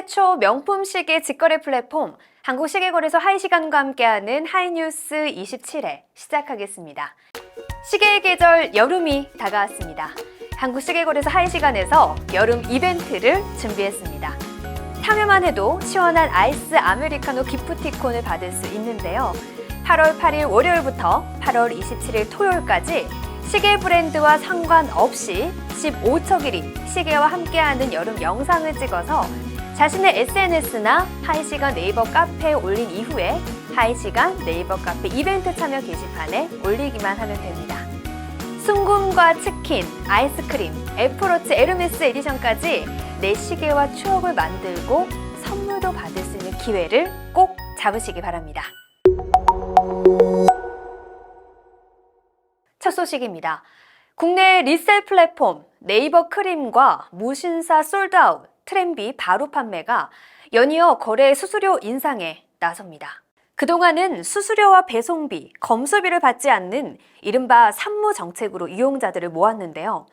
최초 명품 시계 직거래 플랫폼 한국 시계거래소 하이시간과 함께하는 하이뉴스 27회 시작하겠습니다. 시계의 계절 여름이 다가왔습니다. 한국 시계거래소 하이시간에서 여름 이벤트를 준비했습니다. 참여만 해도 시원한 아이스 아메리카노 기프티콘을 받을 수 있는데요. 8월 8일 월요일부터 8월 27일 토요일까지 시계 브랜드와 상관없이 15초 길이 시계와 함께하는 여름 영상을 찍어서 자신의 SNS나 하이시간 네이버 카페에 올린 이후에 하이시간 네이버 카페 이벤트 참여 게시판에 올리기만 하면 됩니다. 순금과 치킨, 아이스크림, 애플워치 에르메스 에디션까지 내 시계와 추억을 만들고 선물도 받을 수 있는 기회를 꼭 잡으시기 바랍니다. 첫 소식입니다. 국내 리셀 플랫폼 네이버 크림과 무신사 솔드아웃, 트렌비 바로 판매가 연이어 거래 수수료 인상에 나섭니다. 그동안은 수수료와 배송비, 검수비를 받지 않는 이른바 산무 정책으로 이용자들을 모았는데요.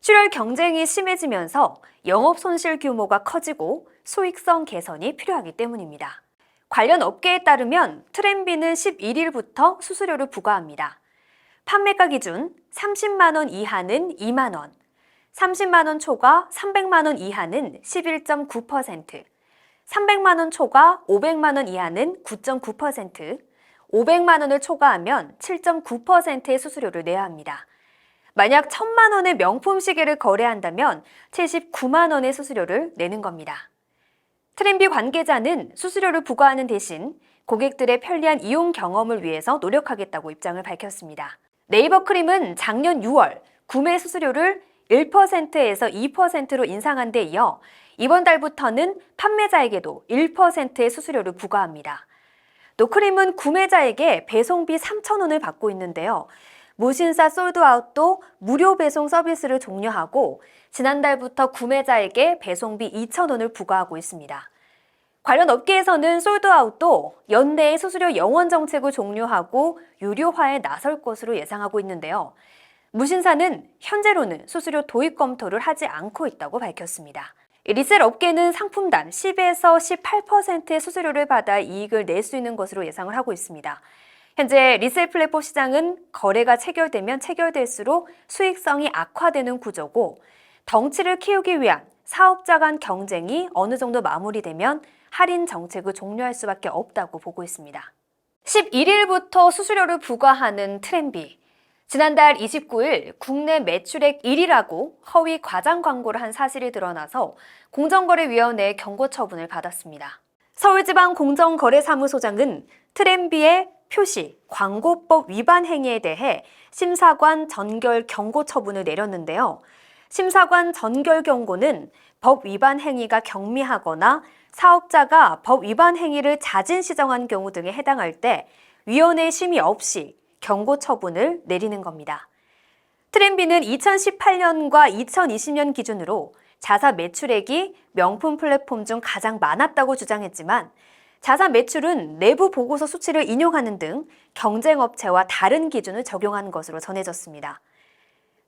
출혈 경쟁이 심해지면서 영업 손실 규모가 커지고 수익성 개선이 필요하기 때문입니다. 관련 업계에 따르면 트렌비는 11일부터 수수료를 부과합니다. 판매가 기준 30만 원 이하는 2만 원, 30만 원 초과 300만 원 이하는 11.9%, 300만 원 초과 500만 원 이하는 9.9%, 500만 원을 초과하면 7.9%의 수수료를 내야 합니다. 만약 1000만 원의 명품 시계를 거래한다면 79만 원의 수수료를 내는 겁니다. 트렌비 관계자는 수수료를 부과하는 대신 고객들의 편리한 이용 경험을 위해서 노력하겠다고 입장을 밝혔습니다. 네이버 크림은 작년 6월 구매 수수료를 1%에서 2%로 인상한 데 이어 이번 달부터는 판매자에게도 1%의 수수료를 부과합니다. 노크림은 구매자에게 배송비 3,000원을 받고 있는데요. 무신사 솔드아웃도 무료 배송 서비스를 종료하고 지난달부터 구매자에게 배송비 2,000원을 부과하고 있습니다. 관련 업계에서는 솔드아웃도 연내에 수수료 영원 정책을 종료하고 유료화에 나설 것으로 예상하고 있는데요. 무신사는 현재로는 수수료 도입 검토를 하지 않고 있다고 밝혔습니다. 리셀 업계는 상품당 10에서 18%의 수수료를 받아 이익을 낼 수 있는 것으로 예상을 하고 있습니다. 현재 리셀 플랫폼 시장은 거래가 체결되면 체결될수록 수익성이 악화되는 구조고 덩치를 키우기 위한 사업자 간 경쟁이 어느 정도 마무리되면 할인 정책을 종료할 수밖에 없다고 보고 있습니다. 11일부터 수수료를 부과하는 트렌비. 지난달 29일 국내 매출액 1위라고 허위 과장 광고를 한 사실이 드러나서 공정거래위원회의 경고 처분을 받았습니다. 서울지방공정거래사무소장은 트렌비의 표시, 광고법 위반 행위에 대해 심사관 전결 경고 처분을 내렸는데요. 심사관 전결 경고는 법 위반 행위가 경미하거나 사업자가 법 위반 행위를 자진 시정한 경우 등에 해당할 때 위원회 심의 없이 경고 처분을 내리는 겁니다. 트렌비는 2018년과 2020년 기준으로 자사 매출액이 명품 플랫폼 중 가장 많았다고 주장했지만 자사 매출은 내부 보고서 수치를 인용하는 등 경쟁업체와 다른 기준을 적용한 것으로 전해졌습니다.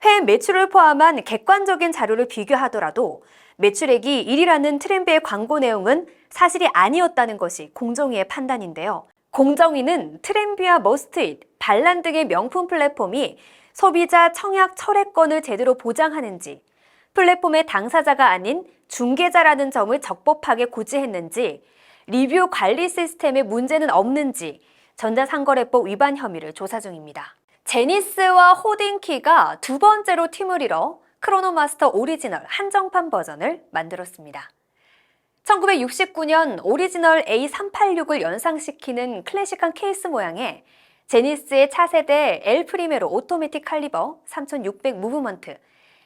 해외 매출을 포함한 객관적인 자료를 비교하더라도 매출액이 1위라는 트렌비의 광고 내용은 사실이 아니었다는 것이 공정위의 판단인데요. 공정위는 트렌비와 머스트잇, 반란 등의 명품 플랫폼이 소비자 청약 철회권을 제대로 보장하는지, 플랫폼의 당사자가 아닌 중개자라는 점을 적법하게 고지했는지, 리뷰 관리 시스템에 문제는 없는지 전자상거래법 위반 혐의를 조사 중입니다. 제니스와 호딩키가 두 번째로 팀을 이뤄 크로노마스터 오리지널 한정판 버전을 만들었습니다. 1969년 오리지널 A386을 연상시키는 클래식한 케이스 모양의 제니스의 차세대 엘 프리메로 오토매틱 칼리버 3600 무브먼트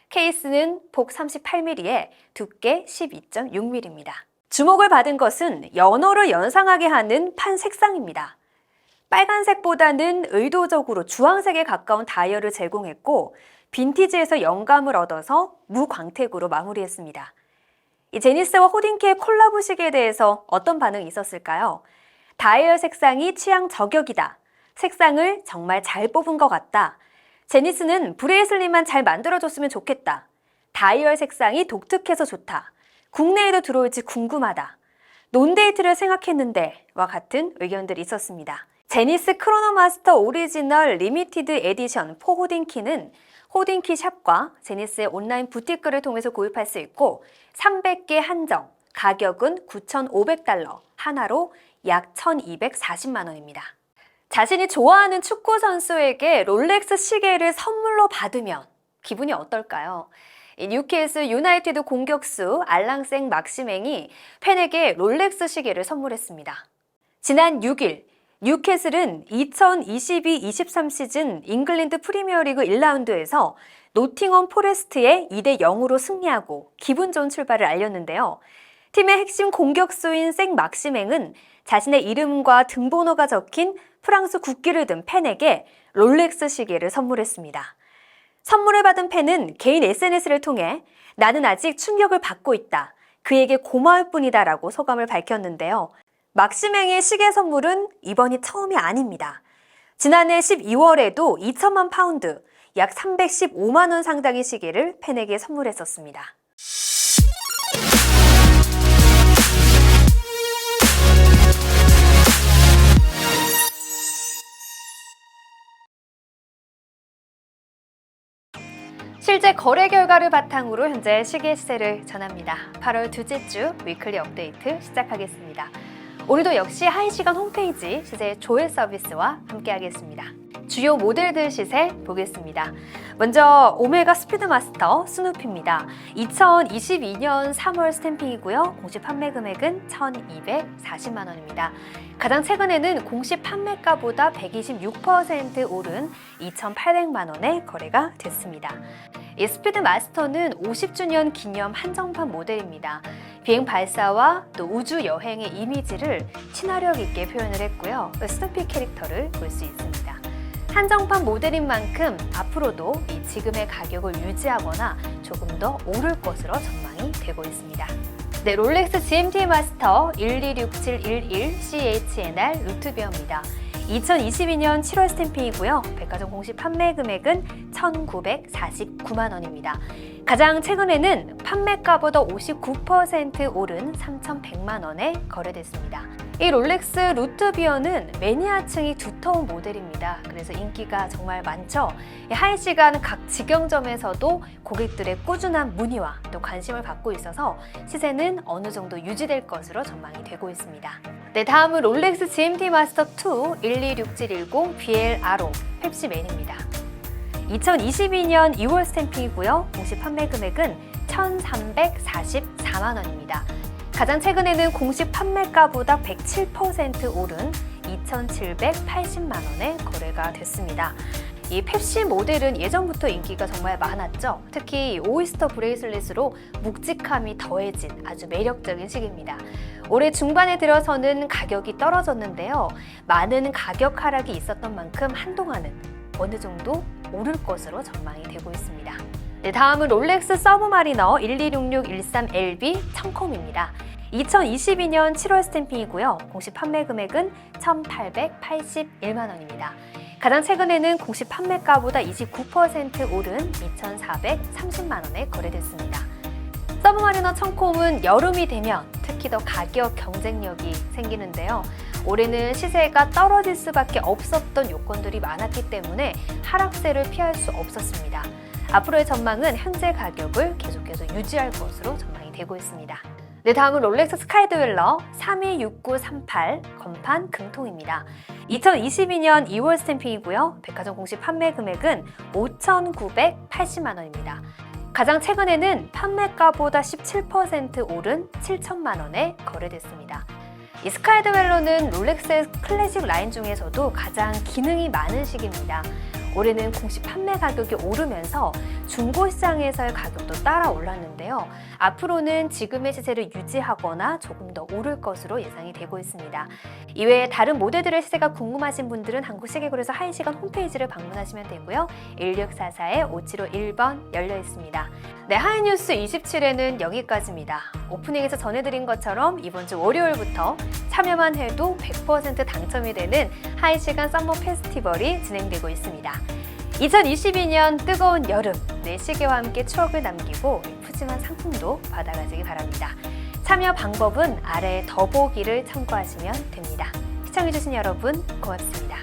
케이스는 폭 38mm에 두께 12.6mm입니다. 주목을 받은 것은 연호를 연상하게 하는 판 색상입니다. 빨간색보다는 의도적으로 주황색에 가까운 다이얼을 제공했고 빈티지에서 영감을 얻어서 무광택으로 마무리했습니다. 이 제니스와 호딩키의 콜라보식에 대해서 어떤 반응이 있었을까요? 다이얼 색상이 취향 저격이다. 색상을 정말 잘 뽑은 것 같다. 제니스는 브레이슬리만 잘 만들어줬으면 좋겠다. 다이얼 색상이 독특해서 좋다. 국내에도 들어올지 궁금하다. 논데이트를 생각했는데 와 같은 의견들이 있었습니다. 제니스 크로노마스터 오리지널 리미티드 에디션 4 호딩키는 호딩키 샵과 제니스의 온라인 부티크를 통해서 구입할 수 있고 300개 한정, 가격은 9,500달러, 하나로 약 1,240만 원입니다. 자신이 좋아하는 축구 선수에게 롤렉스 시계를 선물로 받으면 기분이 어떨까요? 이 뉴캐슬 유나이티드 공격수 알랑생 막시맹이 팬에게 롤렉스 시계를 선물했습니다. 지난 6일 뉴캐슬은 2022-23 시즌 잉글랜드 프리미어리그 1라운드에서 노팅엄 포레스트에 2대 0으로 승리하고 기분 좋은 출발을 알렸는데요. 팀의 핵심 공격수인 생 막시맹은 자신의 이름과 등번호가 적힌 프랑스 국기를 든 팬에게 롤렉스 시계를 선물했습니다. 선물을 받은 팬은 개인 SNS를 통해 나는 아직 충격을 받고 있다. 그에게 고마울 뿐이다 라고 소감을 밝혔는데요. 막시맹의 시계 선물은 이번이 처음이 아닙니다. 지난해 12월에도 2천만 파운드, 약 315만 원 상당의 시계를 팬에게 선물했었습니다. 실제 거래 결과를 바탕으로 현재 시계 시세를 전합니다. 8월 둘째 주 위클리 업데이트 시작하겠습니다. 오늘도 역시 1시간 홈페이지 시세 조회 서비스와 함께하겠습니다. 주요 모델들 시세 보겠습니다. 먼저 오메가 스피드마스터 스누피입니다. 2022년 3월 스탬핑이고요. 공식 판매 금액은 1,240만 원입니다. 가장 최근에는 공식 판매가보다 126% 오른 2,800만 원에 거래가 됐습니다. 이 스피드 마스터는 50주년 기념 한정판 모델입니다. 비행 발사와 또 우주 여행의 이미지를 친화력 있게 표현을 했고요. 스누피 캐릭터를 볼 수 있습니다. 한정판 모델인 만큼 앞으로도 이 지금의 가격을 유지하거나 조금 더 오를 것으로 전망이 되고 있습니다. 네, 롤렉스 GMT 마스터 126711 CHNR 루트비어입니다. 2022년 7월 스탬핑이고요. 백화점 공식 판매 금액은 1,949만 원입니다. 가장 최근에는 판매가보다 59% 오른 3,100만 원에 거래됐습니다. 이 롤렉스 루트비어는 매니아층이 두터운 모델입니다. 그래서 인기가 정말 많죠. 하이 시간 각 직영점에서도 고객들의 꾸준한 문의와 또 관심을 받고 있어서 시세는 어느 정도 유지될 것으로 전망이 되고 있습니다. 네, 다음은 롤렉스 GMT 마스터 2 126710 BL 아로 펩시맨입니다. 2022년 2월 스탬핑이고요. 공식 판매 금액은 1,344만 원입니다. 가장 최근에는 공식 판매가보다 107% 오른 2,780만 원에 거래가 됐습니다. 이 펩시 모델은 예전부터 인기가 정말 많았죠. 특히 오이스터 브레이슬릿으로 묵직함이 더해진 아주 매력적인 시기입니다. 올해 중반에 들어서는 가격이 떨어졌는데요. 많은 가격 하락이 있었던 만큼 한동안은 어느 정도 오를 것으로 전망이 되고 있습니다. 네, 다음은 롤렉스 서브마리너 126613LB 청콤입니다. 2022년 7월 스탬핑이고요. 공식 판매 금액은 1,881만 원입니다. 가장 최근에는 공식 판매가보다 29% 오른 2,430만 원에 거래됐습니다. 서브마리너 청콤은 여름이 되면 특히 더 가격 경쟁력이 생기는데요. 올해는 시세가 떨어질 수밖에 없었던 요건들이 많았기 때문에 하락세를 피할 수 없었습니다. 앞으로의 전망은 현재 가격을 계속해서 유지할 것으로 전망이 되고 있습니다. 네, 다음은 롤렉스 스카이드웰러 326938 건판 금통입니다. 2022년 2월 스탬핑이고요. 백화점 공식 판매 금액은 5,980만 원입니다. 가장 최근에는 판매가보다 17% 오른 7천만 원에 거래됐습니다. 이 스카이드웰러는 롤렉스의 클래식 라인 중에서도 가장 기능이 많은 식입니다. 올해는 공식 판매 가격이 오르면서 중고 시장에서의 가격도 따라 올랐는데요. 앞으로는 지금의 시세를 유지하거나 조금 더 오를 것으로 예상이 되고 있습니다. 이외에 다른 모델들의 시세가 궁금하신 분들은 한국시계고에서 1시간 홈페이지를 방문하시면 되고요. 1644-5751번 열려 있습니다. 네, 하이뉴스 27에는 여기까지입니다. 오프닝에서 전해드린 것처럼 이번 주 월요일부터 참여만 해도 100% 당첨이 되는 하이시간 썸머 페스티벌이 진행되고 있습니다. 2022년 뜨거운 여름, 내 시계와 함께 추억을 남기고 푸짐한 상품도 받아가시기 바랍니다. 참여 방법은 아래 더보기를 참고하시면 됩니다. 시청해주신 여러분 고맙습니다.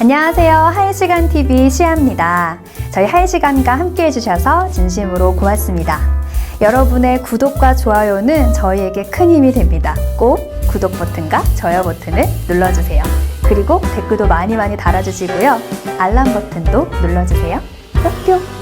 안녕하세요. 하이시간 TV 시아입니다. 저희 하이시간과 함께 해주셔서 진심으로 고맙습니다. 여러분의 구독과 좋아요는 저희에게 큰 힘이 됩니다. 꼭 구독 버튼과 좋아요 버튼을 눌러주세요. 그리고 댓글도 많이 많이 달아주시고요. 알람 버튼도 눌러주세요. 뿅뿅!